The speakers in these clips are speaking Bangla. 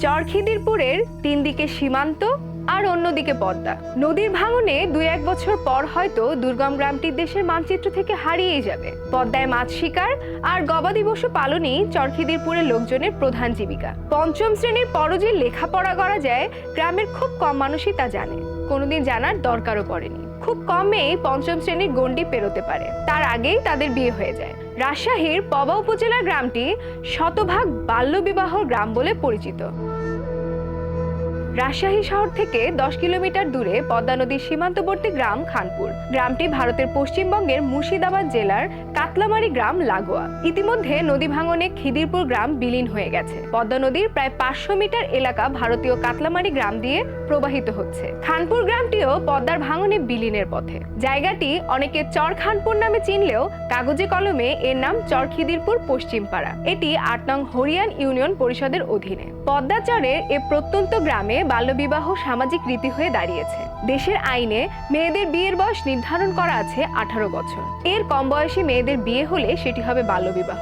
চরখিদিরপুরের তিন দিকে সীমান্ত আর অন্যদিকে পদ্মা। নদীর ভাঙনে দুই এক বছর পর হয়তো দুর্গম গ্রামটি দেশের মানচিত্র থেকে হারিয়েই যাবে। পদ্মায় মাছ শিকার আর গবাদি পশু পালনই চরখিদিরপুরের লোকজনের প্রধান জীবিকা। পঞ্চম শ্রেণির পরও যে লেখাপড়া করা যায়, গ্রামের খুব কম মানুষই তা জানে। কোনোদিন জানার দরকারও পড়েনি। খুব কমেই পঞ্চম শ্রেণির গণ্ডি পেরোতে পারে। তার আগেই তাদের বিয়ে হয়ে যায়। রাজশাহীর পবা উপজেলার গ্রামটি শতভাগ বাল্যবিবাহ গ্রাম বলে পরিচিত। রাজশাহী শহর থেকে দশ কিলোমিটার দূরে পদ্মা নদীর সীমান্তবর্তী গ্রাম খানপুর। গ্রামটি ভারতের পশ্চিমবঙ্গের মুর্শিদাবাদ জেলার কাতলামারি গ্রাম লাগোয়া। ইতিমধ্যে নদী ভাঙনে খিদিরপুর গ্রাম বিলীন হয়ে গেছে। পদ্মা নদীর প্রায় পাঁচশো মিটার এলাকা ভারতীয় কাতলামারি গ্রাম দিয়ে প্রবাহিত হচ্ছে। খানপুর গ্রামটিও পদ্মার ভাঙনে বিলীনের পথে। জায়গাটি অনেকে চর খানপুর নামে চিনলেও কাগজে কলমে এর নাম চর খিদিরপুর পশ্চিমপাড়া। এটি আট নং হরিয়ান ইউনিয়ন পরিষদের অধীনে। পদ্মাচরের এ প্রত্যন্ত গ্রামে বাল্যবিবাহ সামাজিক রীতি হয়ে দাঁড়িয়েছে। দেশের আইনে মেয়েদের বিয়ের বয়স নির্ধারণ করা আছে আঠারো বছর। এর কম বয়সী মেয়েদের বিয়ে হলে সেটি হবে বাল্যবিবাহ,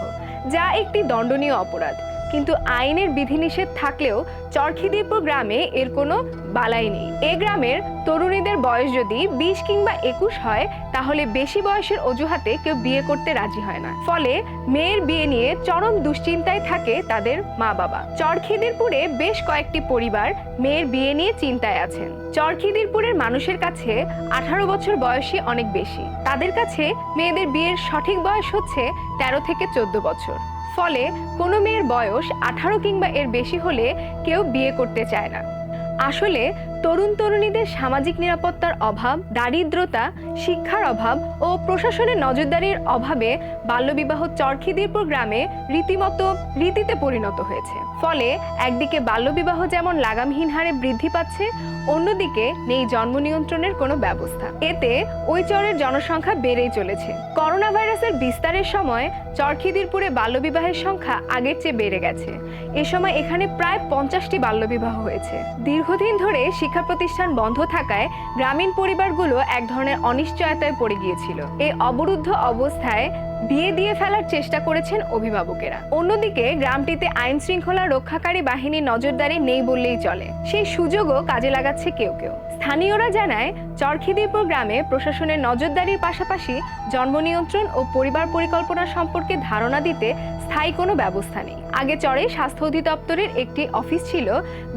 যা একটি দণ্ডনীয় অপরাধ। কিন্তু আইনের বিধিনিষেধ থাকলেও চরখিদিরপুর গ্রামে এর কোনো বালাই নেই। এ গ্রামের তরুণীদের বয়স যদি বিশ কিংবা একুশ হয়, তাহলে বেশি বয়সের অজুহাতে কেউ বিয়ে করতে রাজি হয় না। ফলে মেয়ের বিয়ে নিয়ে চরম দুশ্চিন্তায় থাকে তাদের মা বাবা চরখিদিরপুরে বেশ কয়েকটি পরিবার মেয়ের বিয়ে নিয়ে চিন্তায় আছেন। চরখিদিরপুরের মানুষের কাছে আঠারো বছর বয়সী অনেক বেশি। তাদের কাছে মেয়েদের বিয়ের সঠিক বয়স হচ্ছে তেরো থেকে চোদ্দ বছর। ফলে কোনো মেয়ের বয়স আঠারো কিংবা এর বেশি হলে কেউ বিয়ে করতে চায় না। আসলে তরুণ তরুণীদের সামাজিক নিরাপত্তার অভাব, দারিদ্রতা, শিক্ষার অভাব ও প্রশাসনের নজরদারির অভাবে বাল্যবিবাহ চরখিদিরপুর গ্রামে রীতিমতো রীতিতে পরিণত হয়েছে। ফলে একদিকে বাল্যবিবাহ যেমন লাগামহীন হারে বৃদ্ধি পাচ্ছে, অন্যদিকে নেই জন্ম নিয়ন্ত্রণের কোনো ব্যবস্থা। এতে ওই চরের জনসংখ্যা বেড়েই চলেছে। করোনা ভাইরাসের বিস্তারের সময় চরখিদিরপুরে বাল্যবিবাহের সংখ্যা আগের চেয়ে বেড়ে গেছে। এ সময় এখানে প্রায় পঞ্চাশটি বাল্যবিবাহ হয়েছে। দীর্ঘদিন ধরে শিক্ষা প্রতিষ্ঠান বন্ধ থাকায় গ্রামীণ পরিবারগুলো এক ধরনের অনিশ্চয়তায় পড়ে গিয়েছিল। এই অবরুদ্ধ অবস্থায় বিয়ে দিয়ে ফেলার চেষ্টা করেছেন অভিভাবকেরা। অন্যদিকে, গ্রামটিতে আইন শৃঙ্খলা রক্ষাকারী বাহিনীর নজরদারি নেই বললেই চলে। সেই সুযোগও কাজে লাগাচ্ছে কেউ কেউ। স্থানীয়রা জানায় চরখিদিপুর গ্রামে প্রশাসনের নজরদারির পাশাপাশি জন্ম নিয়ন্ত্রণ ও পরিবার পরিকল্পনা সম্পর্কে ধারণা দিতে স্থায়ী কোনো ব্যবস্থা নেই। আগে চরে স্বাস্থ্য অধিদপ্তরের একটি অফিস ছিল,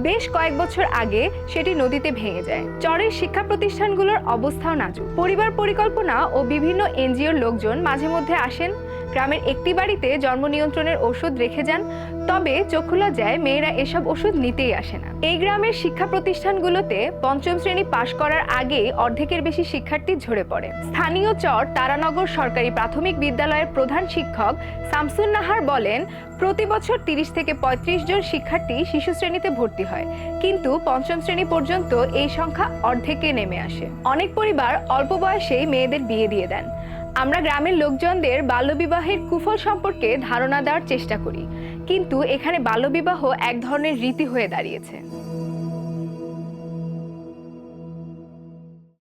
বেশ কয়েক বছর আগে সেটি নদীতে ভেঙে যায়। চরের শিক্ষা প্রতিষ্ঠানগুলোর অবস্থাও নাজুক। পরিবার পরিকল্পনা ও বিভিন্ন এনজিওর লোকজন মাঝে মধ্যে আসেন। গ্রামের একটি বাড়িতে জন্ম নিয়ন্ত্রণের ওষুধ রেখে যান, তবে চক্ষু লজ্জায় মেয়েরা এসব ওষুধ নিতেই আসে না। এই গ্রামের শিক্ষা প্রতিষ্ঠানগুলোতে পঞ্চম শ্রেণি পাশ করার আগেই অর্ধেকের বেশি শিক্ষার্থী ঝরে পড়ে। স্থানীয় চর তারানগর সরকারি প্রাথমিক বিদ্যালয়ের প্রধান শিক্ষক শামসুন নাহার বলেন, প্রতি বছর তিরিশ থেকে পঁয়ত্রিশ জন শিক্ষার্থী শিশু শ্রেণীতে ভর্তি হয়, কিন্তু পঞ্চম শ্রেণি পর্যন্ত এই সংখ্যা অর্ধেকে নেমে আসে। অনেক পরিবার অল্প বয়সেই মেয়েদের বিয়ে দিয়ে দেন। আমরা গ্রামের লোকজনদের বাল্যবিবাহের কুফল সম্পর্কে ধারণা দেওয়ার চেষ্টা করি। কিন্তু এখানে বাল্যবিবাহ এক ধরনের রীতি হয়ে দাঁড়িয়েছে।